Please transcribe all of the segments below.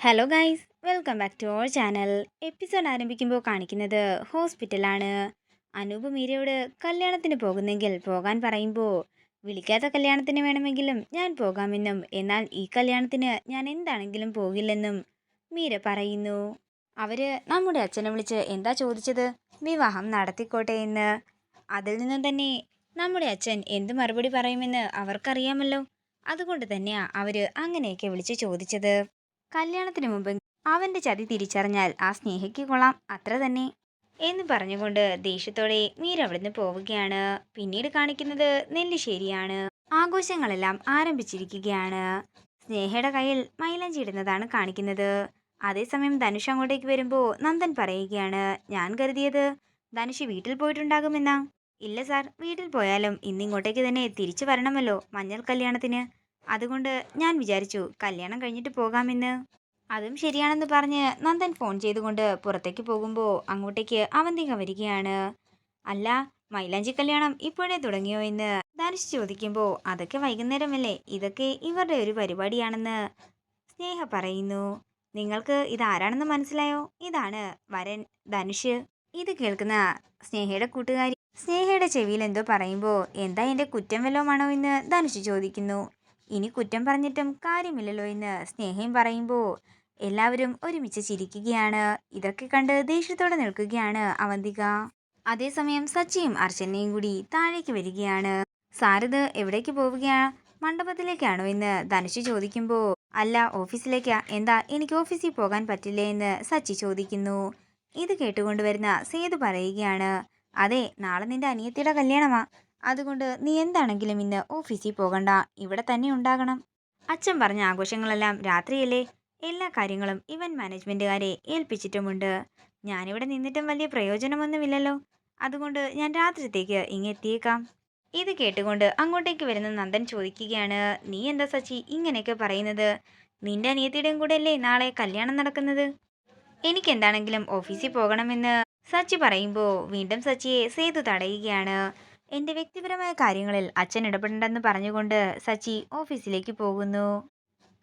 Hello guys welcome back to our channel episode ആരംഭിക്കുമ്പോൾ കാണിക്കുന്നത് ഹോസ്പിറ്റലാണ് അനൂപ് മീരയോട് കല്യാണത്തിന് പോകുന്നെങ്കിൽ പോകാൻ പറയുമ്പോൾ വിളിക്കാത്ത കല്യാണത്തിന് വേണമെങ്കിലും ഞാൻ പോകാമെന്നും എന്നാൽ ഈ കല്യാണത്തിന് ഞാൻ എന്താണെങ്കിലും പോകില്ലെന്നും മീര പറയുന്നു. അവർ നമ്മുടെ അച്ഛനെ വിളിച്ച് എന്താ ചോദിച്ചത്? വിവാഹം നടത്തിക്കോട്ടെ എന്ന്. അതിൽ നിന്നും തന്നെ നമ്മുടെ അച്ഛൻ എന്ത് മറുപടി പറയുമെന്ന് അവർക്കറിയാമല്ലോ. അതുകൊണ്ട് തന്നെയാ അവർ അങ്ങനെയൊക്കെ വിളിച്ച് ചോദിച്ചത്. കല്യാണത്തിന് മുമ്പ് അവന്റെ ചതി തിരിച്ചറിഞ്ഞാൽ ആ സ്നേഹയ്ക്ക് കൊള്ളാം. അത്ര തന്നെ. എന്ന് പറഞ്ഞുകൊണ്ട് ദേഷ്യത്തോടെ മീര അവിടുന്ന് പോവുകയാണ്. പിന്നീട് കാണിക്കുന്നത് നെല്ലിശ്ശേരിയാണ്. ആഘോഷങ്ങളെല്ലാം ആരംഭിച്ചിരിക്കുകയാണ്. സ്നേഹയുടെ കയ്യിൽ മൈലാഞ്ചി ഇടുന്നതാണ് കാണിക്കുന്നത്. അതേസമയം ധനുഷ് അങ്ങോട്ടേക്ക് വരുമ്പോൾ നന്ദൻ പറയുകയാണ് ഞാൻ കരുതിയത് ധനുഷ് വീട്ടിൽ പോയിട്ടുണ്ടാകുമെന്നാ. ഇല്ല സാർ വീട്ടിൽ പോയാലും ഇന്നിങ്ങോട്ടേക്ക് തന്നെ തിരിച്ചു വരണമല്ലോ മഞ്ഞൾ കല്യാണത്തിന്. അതുകൊണ്ട് ഞാൻ വിചാരിച്ചു കല്യാണം കഴിഞ്ഞിട്ട് പോകാമെന്ന്. അതും ശരിയാണെന്ന് പറഞ്ഞ് നന്ദൻ ഫോൺ ചെയ്തുകൊണ്ട് പുറത്തേക്ക് പോകുമ്പോൾ അങ്ങോട്ടേക്ക് അവന്തിക വരികയാണ്. അല്ല മൈലാഞ്ചി കല്യാണം ഇപ്പോഴേ തുടങ്ങിയോ എന്ന് ധനുഷ് ചോദിക്കുമ്പോൾ അതൊക്കെ വൈകുന്നേരമല്ലേ? ഇതൊക്കെ ഇവരുടെ ഒരു പരിപാടിയാണെന്ന് സ്നേഹ പറയുന്നു. നിങ്ങൾക്ക് ഇതാരാണെന്ന് മനസ്സിലായോ? ഇതാണ് വരൻ ധനുഷ്. ഇത് കേൾക്കുന്ന സ്നേഹയുടെ കൂട്ടുകാരി സ്നേഹയുടെ ചെവിയിൽ എന്തോ പറയുമ്പോൾ എന്താ എന്റെ കുറ്റം വല്ലതുമാണോ എന്ന് ധനുഷ് ചോദിക്കുന്നു. ഇനി കുറ്റം പറഞ്ഞിട്ടും കാര്യമില്ലല്ലോ എന്ന് സ്നേഹയും പറയുമ്പോൾ എല്ലാവരും ഒരുമിച്ച് ചിരിക്കുകയാണ്. ഇതൊക്കെ കണ്ട് ദേഷ്യത്തോടെ നിൽക്കുകയാണ് അവന്തിക. അതേസമയം സച്ചിയും അർച്ചനയും കൂടി താഴേക്ക് വരികയാണ്. സാരത് എവിടേക്ക് പോവുകയാ? മണ്ഡപത്തിലേക്കാണോ എന്ന് ധനുഷ് ചോദിക്കുമ്പോൾ അല്ല ഓഫീസിലേക്കാ. എന്താ എനിക്ക് ഓഫീസിൽ പോകാൻ പറ്റില്ലേ? എന്ന് സച്ചി ചോദിക്കുന്നു. ഇത് കേട്ടുകൊണ്ടുവരുന്ന സേതു പറയുകയാണ് അതെ നാളെ നിന്റെ അനിയത്തിയുടെ കല്യാണമാ. അതുകൊണ്ട് നീ എന്താണെങ്കിലും ഇന്ന് ഓഫീസിൽ പോകണ്ട. ഇവിടെ തന്നെ ഉണ്ടാകണം. അച്ഛൻ പറഞ്ഞ ആഘോഷങ്ങളെല്ലാം രാത്രിയല്ലേ? എല്ലാ കാര്യങ്ങളും ഇവന്റ് മാനേജ്മെന്റുകാരെ ഏൽപ്പിച്ചിട്ടുമുണ്ട്. ഞാനിവിടെ നിന്നിട്ടും വലിയ പ്രയോജനമൊന്നുമില്ലല്ലോ. അതുകൊണ്ട് ഞാൻ രാത്രിത്തേക്ക് ഇങ്ങെത്തിയേക്കാം ഇത് കേട്ടുകൊണ്ട് അങ്ങോട്ടേക്ക് വരുന്ന നന്ദൻ ചോദിക്കുകയാണ് നീ എന്താ സച്ചി ഇങ്ങനെയൊക്കെ പറയുന്നത്? നിന്റെ അനിയത്തിയുടെയും കൂടെ അല്ലേ നാളെ കല്യാണം നടക്കുന്നത്? എനിക്കെന്താണെങ്കിലും ഓഫീസിൽ പോകണമെന്ന്. സച്ചി പറയുമ്പോൾ വീണ്ടും സച്ചിയെ സേതു തടയുകയാണ്. എന്റെ വ്യക്തിപരമായ കാര്യങ്ങളിൽ അച്ഛൻ ഇടപെടണ്ടെന്ന് പറഞ്ഞുകൊണ്ട് സച്ചി ഓഫീസിലേക്ക് പോകുന്നു.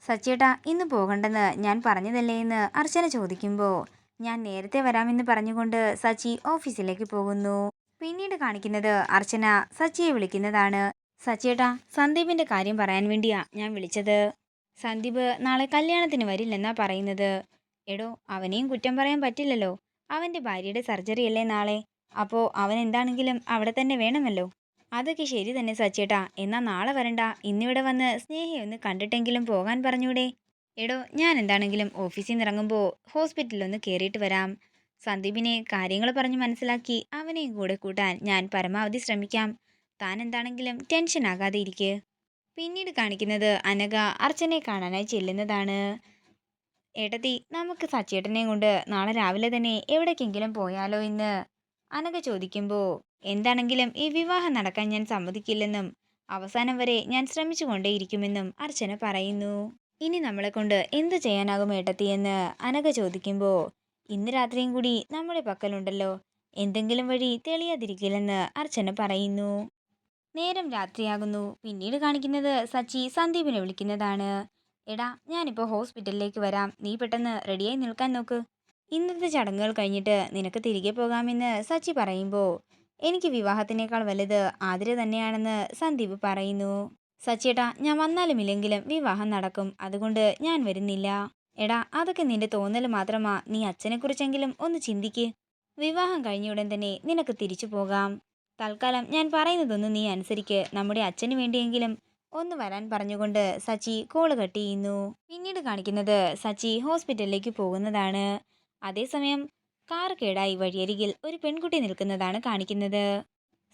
സച്ചിയേട്ടാ ഇന്ന് പോകണ്ടെന്ന് ഞാൻ പറഞ്ഞതല്ലേ എന്ന് അർച്ചന ചോദിക്കുമ്പോൾ ഞാൻ നേരത്തെ വരാമെന്ന് പറഞ്ഞുകൊണ്ട് സച്ചി ഓഫീസിലേക്ക് പോകുന്നു. പിന്നീട് കാണിക്കുന്നത് അർച്ചന സച്ചിയെ വിളിക്കുന്നതാണ്. സച്ചിയേട്ടാ സന്ദീപിന്റെ കാര്യം പറയാൻ വേണ്ടിയാ ഞാൻ വിളിച്ചത്. സന്ദീപ് നാളെ കല്യാണത്തിന് വരില്ലെന്നാ പറയുന്നത്. എടോ അവനെയും കുറ്റം പറയാൻ പറ്റില്ലല്ലോ. അവന്റെ ഭാര്യയുടെ സർജറി അല്ലേ നാളെ? അപ്പോൾ അവൻ എന്താണെങ്കിലും അവിടെ തന്നെ വേണമല്ലോ? അതൊക്കെ ശരി തന്നെ സച്ചേട്ടാ. എന്നാൽ നാളെ വരണ്ട. ഇന്നിവിടെ വന്ന് സ്നേഹയെ ഒന്ന് കണ്ടിട്ടെങ്കിലും പോകാൻ പറഞ്ഞൂടെ? എടോ ഞാൻ എന്താണെങ്കിലും ഓഫീസിൽ നിന്ന് ഇറങ്ങുമ്പോൾ ഹോസ്പിറ്റലിലൊന്ന് കയറിയിട്ട് വരാം. സന്ദീപിനെ കാര്യങ്ങൾ പറഞ്ഞ് മനസ്സിലാക്കി അവനെയും കൂടെ കൂട്ടാൻ ഞാൻ പരമാവധി ശ്രമിക്കാം. താൻ എന്താണെങ്കിലും ടെൻഷൻ ആകാതെ ഇരിക്ക്. പിന്നീട് കാണിക്കുന്നത് അനഘ അർച്ചനെ കാണാനായി ചെല്ലുന്നതാണ്. ഏട്ടത്തി നമുക്ക് സച്ചേട്ടനെയും കൊണ്ട് നാളെ രാവിലെ തന്നെ എവിടേക്കെങ്കിലും പോയാലോ എന്ന് അനഘ ചോദിക്കുമ്പോൾ എന്താണെങ്കിലും ഈ വിവാഹം നടക്കാൻ ഞാൻ സമ്മതിക്കില്ലെന്നും അവസാനം വരെ ഞാൻ ശ്രമിച്ചു കൊണ്ടേയിരിക്കുമെന്നും അർച്ചന പറയുന്നു. ഇനി നമ്മളെ കൊണ്ട് എന്ത് ചെയ്യാനാകും ഏട്ടത്തിയെന്ന് അനഘ ചോദിക്കുമ്പോൾ ഇന്ന് രാത്രിയും കൂടി നമ്മുടെ പക്കലുണ്ടല്ലോ. എന്തെങ്കിലും വഴി തെളിയാതിരിക്കില്ലെന്ന് അർച്ചന പറയുന്നു. നേരം രാത്രിയാകുന്നു. പിന്നീട് കാണിക്കുന്നത് സച്ചി സന്ദീപിനെ വിളിക്കുന്നതാണ്. എടാ ഞാനിപ്പോൾ ഹോസ്പിറ്റലിലേക്ക് വരാം. നീ പെട്ടെന്ന് റെഡിയായി നിൽക്കാൻ നോക്ക്. ഇന്നത്തെ ചടങ്ങുകൾ കഴിഞ്ഞിട്ട് നിനക്ക് തിരികെ പോകാമെന്ന് സച്ചി പറയുമ്പോൾ എനിക്ക് വിവാഹത്തിനേക്കാൾ വലുത് ആതിര തന്നെയാണെന്ന് സന്ദീപ് പറയുന്നു. സച്ചിയേട്ടാ ഞാൻ വന്നാലും ഇല്ലെങ്കിലും വിവാഹം നടക്കും. അതുകൊണ്ട് ഞാൻ വരുന്നില്ല. എടാ അതൊക്കെ നിന്റെ തോന്നൽ മാത്രമാ. നീ അച്ഛനെക്കുറിച്ചെങ്കിലും ഒന്ന് ചിന്തിക്ക്. വിവാഹം കഴിഞ്ഞ ഉടൻ തന്നെ നിനക്ക് തിരിച്ചു പോകാം. തൽക്കാലം ഞാൻ പറയുന്നതൊന്നും നീ അനുസരിക്ക്. നമ്മുടെ അച്ഛന് വേണ്ടിയെങ്കിലും ഒന്ന് വരാൻ പറഞ്ഞുകൊണ്ട് സച്ചി കോൾ കട്ട് ചെയ്യുന്നു. പിന്നീട് കാണിക്കുന്നത് സച്ചി ഹോസ്പിറ്റലിലേക്ക് പോകുന്നതാണ്. അതേസമയം കാർ കേടായി വഴിയരികിൽ ഒരു പെൺകുട്ടി നിൽക്കുന്നതാണ് കാണിക്കുന്നത്.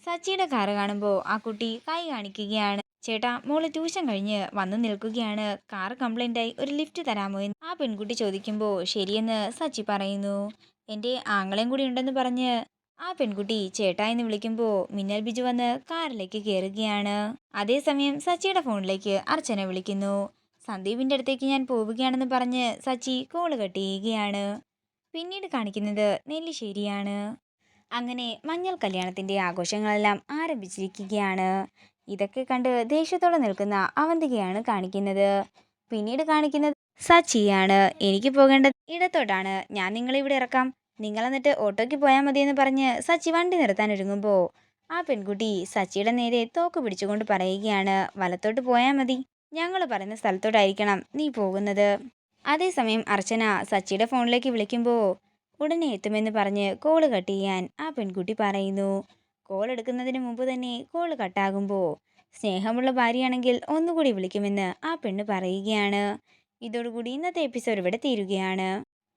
സച്ചിയുടെ കാറ് കാണുമ്പോൾ ആ കുട്ടി കൈ കാണിക്കുകയാണ്. ചേട്ടാ മോൾ ട്യൂഷൻ കഴിഞ്ഞ് വന്നു നിൽക്കുകയാണ്. കാർ കംപ്ലൈന്റായി ഒരു ലിഫ്റ്റ് തരാമോ എന്ന് ആ പെൺകുട്ടി ചോദിക്കുമ്പോൾ ശരിയെന്ന് സച്ചി പറയുന്നു. എന്റെ ആങ്ങളെയും കൂടി ഉണ്ടെന്ന് പറഞ്ഞ് ആ പെൺകുട്ടി ചേട്ടാ എന്ന് വിളിക്കുമ്പോൾ മിന്നൽ ബിജു വന്ന് കാറിലേക്ക് കയറുകയാണ്. അതേസമയം സച്ചിയുടെ ഫോണിലേക്ക് അർച്ചന വിളിക്കുന്നു. സന്ദീപിന്റെ അടുത്തേക്ക് ഞാൻ പോവുകയാണെന്ന് പറഞ്ഞ് സച്ചി കോൾ കട്ട് ചെയ്യുകയാണ്. പിന്നീട് കാണിക്കുന്നത് നെല്ലിശ്ശേരിയാണ്. അങ്ങനെ മഞ്ഞൾ കല്യാണത്തിന്റെ ആഘോഷങ്ങളെല്ലാം ആരംഭിച്ചിരിക്കുകയാണ്. ഇതൊക്കെ കണ്ട് ദേഷ്യത്തോടെ നിൽക്കുന്ന അവന്തികയാണ് കാണിക്കുന്നത്. പിന്നീട് കാണിക്കുന്നത് സച്ചിയാണ്. എനിക്ക് പോകേണ്ടത് ഇടത്തോട്ടാണ്. ഞാൻ നിങ്ങളെ ഇവിടെ ഇറക്കാം. നിങ്ങൾ എന്നിട്ട് ഓട്ടോയ്ക്ക് പോയാൽ മതിയെന്ന് പറഞ്ഞ് സച്ചി വണ്ടി നിർത്താൻ ഒരുങ്ങുമ്പോൾ ആ പെൺകുട്ടി സച്ചിയുടെ നേരെ തോക്ക് പിടിച്ചുകൊണ്ട് പറയുകയാണ് വലത്തോട്ട് പോയാൽ മതി. ഞങ്ങൾ പറയുന്ന സ്ഥലത്തോട്ടായിരിക്കണം നീ പോകുന്നത്. അതേസമയം അർച്ചന സച്ചിയുടെ ഫോണിലേക്ക് വിളിക്കുമ്പോൾ ഉടനെ എത്തുമെന്ന് പറഞ്ഞ് കോൾ കട്ട് ചെയ്യാൻ ആ പെൺകുട്ടി പറയുന്നു. കോൾ എടുക്കുന്നതിന് മുമ്പ് തന്നെ കോൾ കട്ടാകുമ്പോൾ സ്നേഹമുള്ള ഭാര്യയാണെങ്കിൽ ഒന്നുകൂടി വിളിക്കുമെന്ന് ആ പെണ്ണ് പറയുകയാണ്. ഇതോടുകൂടി ഇന്നത്തെ എപ്പിസോഡ് ഇവിടെ തീരുകയാണ്.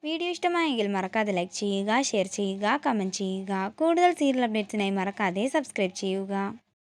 വീഡിയോ ഇഷ്ടമായെങ്കിൽ മറക്കാതെ ലൈക്ക് ചെയ്യുക ഷെയർ ചെയ്യുക കമന്റ് ചെയ്യുക. കൂടുതൽ സീരിയൽ അപ്ഡേറ്റ്സിനായി മറക്കാതെ സബ്സ്ക്രൈബ് ചെയ്യുക.